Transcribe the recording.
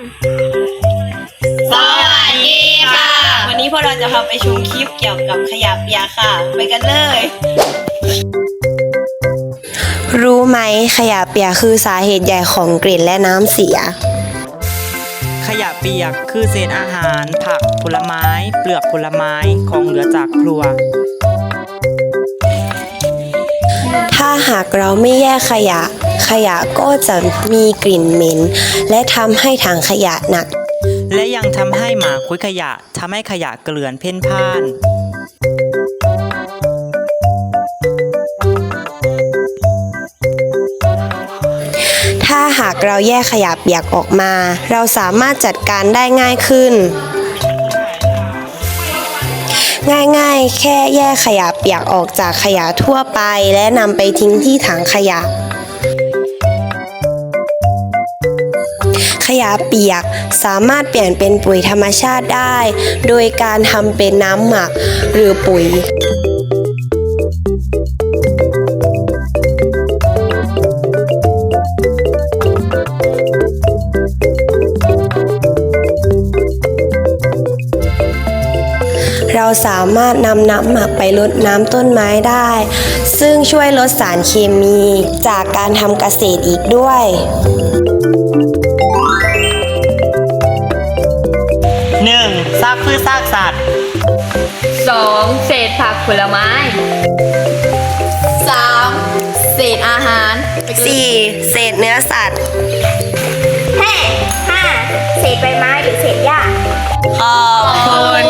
สวัสดีค่ะ วันนี้พวกเราจะพาไปชมคลิปเกี่ยวกับขยะเปียกค่ะ ไปกันเลย รู้ไหมขยะเปียกคือสาเหตุใหญ่ของกลิ่นและน้ำเสีย ขยะเปียกคือเศษอาหาร ผักผลไม้ เปลือกผลไม้ของเหลือจากครัว ถ้าหากเราไม่แยกขยะ ขยะก็จะมีกลิ่นเหม็น และทำให้ถังขยะหนัก และยังทำให้หมาคุยขยะทำให้ขยะเกลื่อนเพ่นพ่านถ้าหากเราแยกขยะเปียกออกมา เราสามารถจัดการได้ง่ายขึ้น ง่ายๆ แค่แยกขยะเปียกออกจากขยะทั่วไป และนำไปทิ้งที่ถังขยะ ยะเปียก สามารถเปลี่ยนเป็นปุ๋ยธรรมชาติได้ โดยการทำเป็นน้ำหมักหรือปุ๋ยเราสามารถนำน้ำหมักไปรดน้ำต้นไม้ได้ ซึ่งช่วยลดสารเคมีจากการทำเกษตรอีกด้วย 1. ซากพืชซากสัตว์ 2. เศษผักผลไม้ 3. เศษอาหาร 4. เศษเนื้อสัตว์ห้าห้าเศษใบไม้หรือเศษหญ้าขอบคุณค่ะ